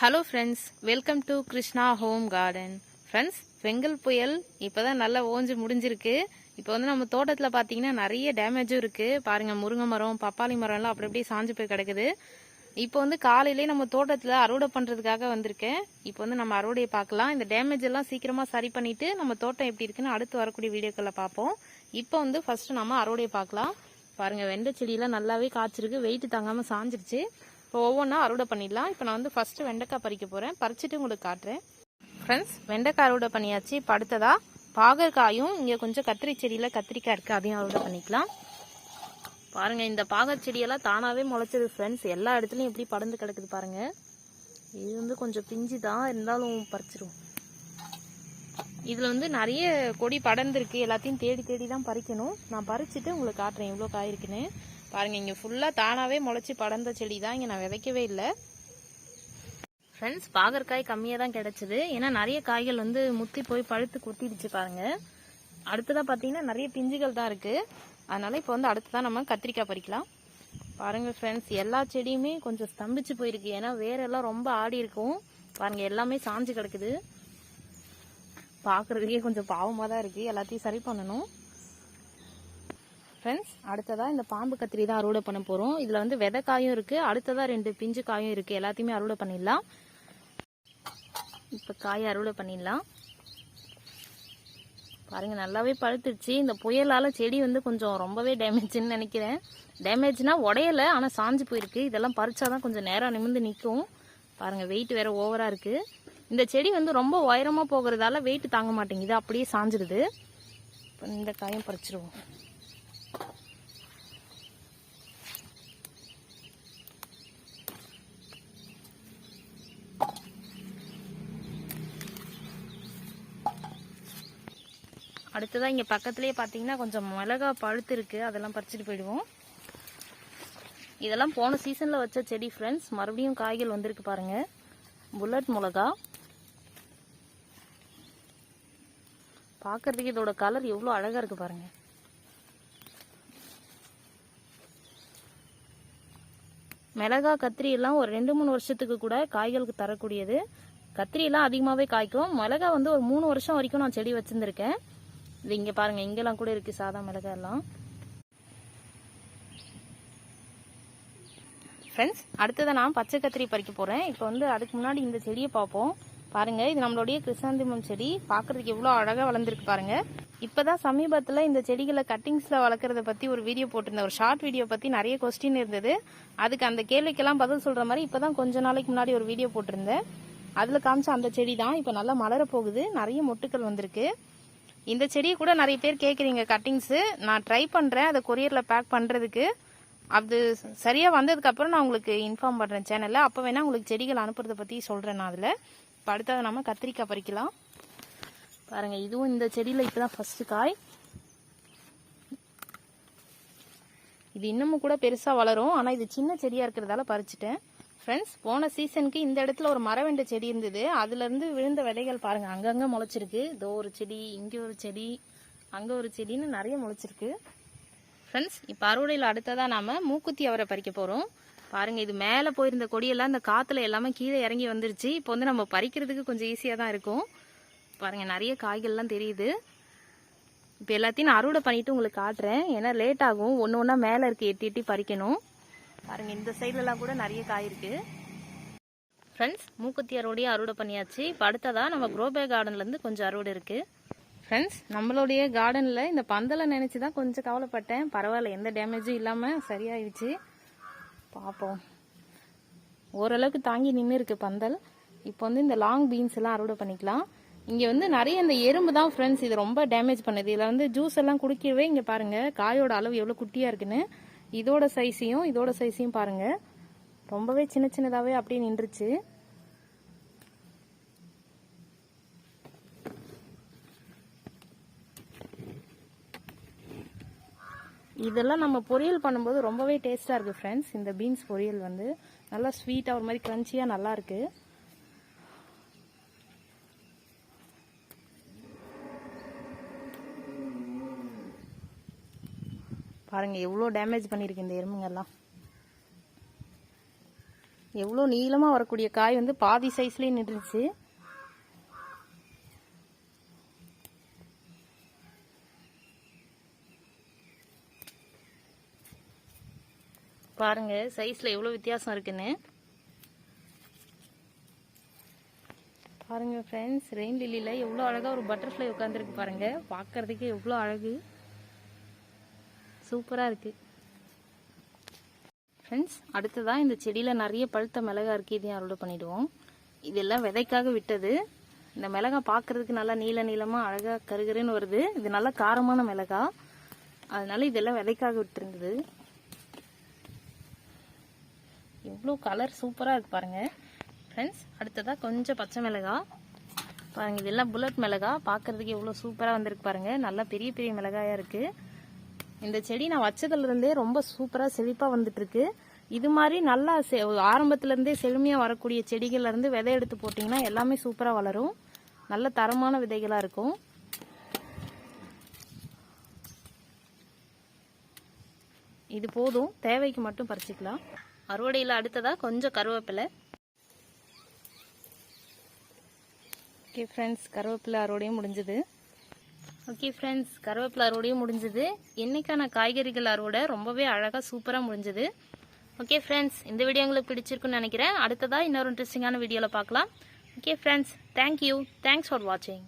Hello friends welcome to Krishna home garden friends Vengal புயல் இப்போ தான் நல்லா ஓஞ்சு முடிஞ்சிருக்கு. இப்போ வந்து நம்ம தோட்டத்தில் பார்த்தீங்கன்னா நிறைய டேமேஜும் இருக்குது பாருங்கள் முருங்கை மரம் பப்பாளி மரம்லாம் அப்படி அப்படியே சாஞ்சு போய் கிடக்குது. இப்போ வந்து காலையிலே நம்ம தோட்டத்தில் அறுவடை பண்ணுறதுக்காக வந்திருக்கேன். இப்போ வந்து நம்ம அறுவடையை பார்க்கலாம். இந்த டேமேஜ் எல்லாம் சீக்கிரமாக சரி பண்ணிவிட்டு நம்ம தோட்டம் எப்படி இருக்குன்னு அடுத்து வரக்கூடிய வீடியோக்களை பார்ப்போம். இப்போ வந்து ஃபஸ்ட்டு நம்ம அறுவடையை பார்க்கலாம். பாருங்கள் வெண்டை செடியெல்லாம் நல்லாவே காய்ச்சிருக்கு. வெயிட் தாங்காமல் சாஞ்சிருச்சு. இப்போ ஒவ்வொன்றா அறுவடை பண்ணிடலாம். இப்போ நான் வந்து ஃபஸ்ட்டு வெண்டைக்காய் பறிக்க போகிறேன் பறிச்சுட்டு உங்களுக்கு காட்டுறேன். ஃப்ரெண்ட்ஸ் வெண்டைக்காய் அறுவடை பண்ணியாச்சு. இப்போ அடுத்ததாக பாகற்காயும் இங்கே கொஞ்சம் கத்திரி செடியில் கத்திரிக்காய் இருக்குது அதையும் அறுவடை பண்ணிக்கலாம். பாருங்கள் இந்த பாகற் செடியெல்லாம் தானாகவே முளைச்சது ஃப்ரெண்ட்ஸ் எல்லா இடத்துலையும் எப்படி படந்து கிடக்குது பாருங்கள் இது வந்து கொஞ்சம் பிஞ்சு தான் இருந்தாலும் பறிச்சிரும் இதில் வந்து நிறைய கொடி படர்ந்துருக்கு. எல்லாத்தையும் தேடி தேடி தான் பறிக்கணும். நான் பறிச்சுட்டு உங்களுக்கு காட்டுறேன் எவ்வளோ காய் இருக்குன்னு. பாருங்கள் இங்கே ஃபுல்லாக தானாகவே முளைச்சி படர்ந்த செடி தான் இங்கே நான் விதைக்கவே இல்லை. ஃப்ரெண்ட்ஸ் பாகற்காய் கம்மியாக தான் கிடச்சிது. ஏன்னா நிறைய காய்கள் வந்து முத்தி போய் பழுத்து குத்திடுச்சு பாருங்கள் அடுத்ததாக பார்த்தீங்கன்னா நிறைய பிஞ்சுகள் தான் இருக்குது அதனால் இப்போ வந்து அடுத்ததான் நம்ம கத்திரிக்காய் பறிக்கலாம். பாருங்கள் ஃப்ரெண்ட்ஸ் எல்லா செடியுமே கொஞ்சம் ஸ்தம்பிச்சு போயிருக்கு. ஏன்னா வேறெல்லாம் ரொம்ப ஆடி இருக்கும். பாருங்கள் எல்லாமே சாஞ்சு கிடக்குது. பார்க்குறதுக்கே கொஞ்சம் பாவமாக தான் இருக்குது எல்லாத்தையும் சரி பண்ணணும். ஃப்ரெண்ட்ஸ் அடுத்ததாக இந்த பாம்பு கத்திரி தான் அறுவடை பண்ண போகிறோம் இதில் வந்து விதை காயும் இருக்குது அடுத்ததாக ரெண்டு பிஞ்சு காயும் இருக்குது எல்லாத்தையுமே அறுவடை பண்ணிடலாம். இப்போ காயை அறுவடை பண்ணிடலாம். பாருங்கள் நல்லாவே பழுத்துருச்சு இந்த புயலால் செடி வந்து கொஞ்சம் ரொம்பவே டேமேஜ்னு நினைக்கிறேன். டேமேஜ்னா உடையலை ஆனால் சாஞ்சு போயிருக்கு. இதெல்லாம் பறிச்சாதான் கொஞ்சம் நேரம் நிமிந்து நிற்கும். பாருங்கள் வெயிட் வேறு ஓவராக இருக்குது இந்த செடி வந்து ரொம்ப உயரமாக போகிறதால வெயிட் தாங்க மாட்டேங்குது. அப்படியே சாஞ்சிருது. இப்போ இந்த காயும் பறிச்சிருவோம். அடுத்ததாக இங்கே பக்கத்துலேயே பார்த்தீங்கன்னா கொஞ்சம் மிளகா பழுத்து இருக்குது அதெல்லாம் பறிச்சுட்டு போயிடுவோம். இதெல்லாம் போன சீசனில் வச்ச செடி ஃப்ரெண்ட்ஸ் மறுபடியும் காய்கள் வந்திருக்கு பாருங்கள் புல்லட் மிளகா. பார்க்குறதுக்கு இதோட கலர் எவ்வளோ அழகாக இருக்குது பாருங்கள் மிளகா கத்திரி எல்லாம் ஒரு ரெண்டு மூணு வருஷத்துக்கு கூட காய்களுக்கு தரக்கூடியது. கத்திரியெல்லாம் அதிகமாகவே காய்க்கும். மிளகா வந்து ஒரு மூணு வருஷம் வரைக்கும் நான் செடி வச்சுருந்துருக்கேன். இது இங்கே பாருங்கள் இங்கெல்லாம் கூட இருக்குது சாதா மிளகாய் எல்லாம் ஃப்ரெண்ட்ஸ் அடுத்ததை நான் பச்சை கத்திரி பறிக்க போகிறேன் இப்போ வந்து அதுக்கு முன்னாடி இந்த செடியை பார்ப்போம். பாருங்கள் இது நம்மளுடைய கிருஷ்ணாந்திமம் செடி. பார்க்குறதுக்கு எவ்வளோ அழகாக வளர்ந்துருக்கு பாருங்கள் இப்போ தான் சமீபத்தில் இந்த செடிகளை கட்டிங்ஸில் வளர்க்குறத பற்றி ஒரு வீடியோ போட்டிருந்தேன். ஒரு ஷார்ட் வீடியோ பற்றி நிறைய கொஸ்டின் இருந்தது. அதுக்கு அந்த கேள்விக்கெல்லாம் பதில் சொல்கிற மாதிரி இப்போ தான் கொஞ்ச நாளைக்கு முன்னாடி ஒரு வீடியோ போட்டிருந்தேன். அதில் காமிச்ச அந்த செடி தான் இப்போ நல்லா மலர போகுது. நிறைய மொட்டுக்கள் வந்திருக்கு. இந்த செடியை கூட நிறைய பேர் கேட்குறீங்க கட்டிங்ஸு நான் ட்ரை பண்ணுறேன் அதை கொரியரில் பேக் பண்ணுறதுக்கு அது சரியாக வந்ததுக்கப்புறம் நான் உங்களுக்கு இன்ஃபார்ம் பண்ணுறேன் சேனலில் அப்போ வேணால் உங்களுக்கு செடிகள் அனுப்புறதை பற்றி சொல்கிறேன் நான் அதில். இப்போ அடுத்தது நம்ம கத்திரிக்காய் பறிக்கலாம். பாருங்கள் இதுவும் இந்த செடியில் இப்போ தான் ஃபஸ்ட்டு காய். இது இன்னமும் கூட பெருசாக வளரும். ஆனால் இது சின்ன செடியாக இருக்கிறதால பறிச்சிட்டேன். ஃப்ரெண்ட்ஸ் போன சீசனுக்கு இந்த இடத்துல ஒரு மரவெண்டை செடி இருந்தது. அதுலேருந்து விழுந்த விதைகள் பாருங்கள் அங்கங்கே முளைச்சிருக்கு. இதோ ஒரு செடி இங்கே ஒரு செடி அங்கே ஒரு செடின்னு நிறைய முளைச்சிருக்கு. ஃப்ரெண்ட்ஸ் இப்போ அறுவடையில் அடுத்ததாக நாம் மூக்குத்தி அவரை பறிக்க போகிறோம் பாருங்கள் இது மேலே போயிருந்த கொடியெல்லாம் இந்த காற்றுல எல்லாமே கீழே இறங்கி வந்துருச்சு. இப்போ வந்து நம்ம பறிக்கிறதுக்கு கொஞ்சம் ஈஸியாக தான் இருக்கும். பாருங்கள் நிறைய காய்கள்லாம் தெரியுது. இப்போ எல்லாத்தையும் நான் அறுவடை பண்ணிவிட்டு உங்களுக்கு காட்டுறேன். ஏன்னா லேட் ஆகும். ஒன்று ஒன்றா மேலே இருக்குது எட்டி எட்டி பறிக்கணும். பாருங்கள் இந்த சைட்லலாம் கூட நிறைய காய் இருக்குது ஃப்ரெண்ட்ஸ் மூக்குத்தி அறுவடையை அறுவடை பண்ணியாச்சு. இப்போ அடுத்ததாக நம்ம குரோபே கார்டன்லேருந்து கொஞ்சம் அறுவடை இருக்குது ஃப்ரெண்ட்ஸ் நம்மளுடைய கார்டனில் இந்த பந்தலை நினச்சி தான் கொஞ்சம் கவலைப்பட்டேன். பரவாயில்ல எந்த டேமேஜும் இல்லாமல் சரியாயிடுச்சு. பார்ப்போம் ஓரளவுக்கு தாங்கி நின்று இருக்கு பந்தல். இப்போ வந்து இந்த லாங் பீன்ஸ் எல்லாம் அறுவடை பண்ணிக்கலாம். இங்கே வந்து நிறைய இந்த எறும்பு தான் ஃப்ரெண்ட்ஸ் இது ரொம்ப டேமேஜ் பண்ணுது. இதில் வந்து ஜூஸ் எல்லாம் குடிக்கவே இங்கே பாருங்கள் காயோட அளவு எவ்வளோ குட்டியாக இருக்குன்னு. இதோட சைஸையும் இதோட சைஸையும் பாருங்கள் ரொம்பவே சின்ன சின்னதாகவே அப்படியே நின்றுச்சு. இதெல்லாம் நம்ம பொரியல் பண்ணும்போது ரொம்பவே டேஸ்ட்டாக இருக்குது ஃப்ரெண்ட்ஸ் இந்த பீன்ஸ் பொரியல் வந்து நல்லா ஸ்வீட்டாக ஒரு மாதிரி க்ரன்ச்சியாக நல்லாயிருக்கு பாருங்கள் பாருங்க எவ்வளோ டேமேஜ் பண்ணியிருக்கு இந்த எறும்புங்கெல்லாம். எவ்வளோ நீளமாக வரக்கூடிய காய் வந்து பாதி சைஸ்லேயே நின்றுச்சு பாருங்க சைஸில் எவ்வளோ வித்தியாசம் இருக்குன்னு. பாருங்க ஃப்ரெண்ட்ஸ் ரெயின் லில்லியில் எவ்வளோ அழகாக ஒரு பட்டர்ஃப்ளை உட்காந்துருக்கு பாருங்க. பார்க்கறதுக்கு எவ்வளோ அழகு. சூப்பராக இருக்கு. ஃப்ரெண்ட்ஸ் அடுத்ததாக இந்த செடியில் நிறைய பழுத்த மிளகா இருக்குது இதையும் அறுவடை பண்ணிடுவோம். இதெல்லாம் விதைக்காக விட்டது. இந்த மிளகா பார்க்கறதுக்கு நல்லா நீல நீளமாக அழகாக கருகருன்னு வருது. இது நல்லா காரமான மிளகா அதனால இதெல்லாம் விதைக்காக விட்டுருந்தது. இவ்வளோ கலர் சூப்பராக இருக்கு பாருங்க. ஃப்ரெண்ட்ஸ் அடுத்ததாக கொஞ்சம் பச்சை மிளகா பாருங்க இதெல்லாம் புல்லட் மிளகா பார்க்கறதுக்கு எவ்வளோ சூப்பராக வந்திருக்கு பாருங்க. நல்லா பெரிய பெரிய மிளகாயா இருக்குது இந்த செடி நான் வச்சதுலேருந்தே ரொம்ப சூப்பராக செழிப்பாக வந்துட்டுருக்கு. இது மாதிரி நல்லா செ- ஆரம்பத்துலேருந்தே செழுமையாக வரக்கூடிய செடிகள்லேருந்து விதை எடுத்து போட்டிங்கன்னா எல்லாமே சூப்பராக வளரும். நல்ல தரமான விதைகளாக இருக்கும். இது போதும். தேவைக்கு மட்டும் பறிச்சிக்கலாம். அறுவடையில் அடுத்ததாக கொஞ்சம் கருவேப்பிலை. ஓகே ஃப்ரெண்ட்ஸ் கருவேப்பிலை அறுவடையும் முடிஞ்சது. ஓகே ஃப்ரெண்ட்ஸ் கருவேப்பிலை அறுவடையும் முடிஞ்சது. என்னைக்கான காய்கறிகள் அறுவடை ரொம்பவே அழகாக சூப்பராக முடிஞ்சது. ஓகே ஃப்ரெண்ட்ஸ் இந்த வீடியோ உங்களுக்கு பிடிச்சிருக்குன்னு நினைக்கிறேன். அடுத்ததாக இன்னொரு இன்ட்ரெஸ்டிங்கான வீடியோவில் பார்க்கலாம். Okay friends thank you thanks for வாட்சிங்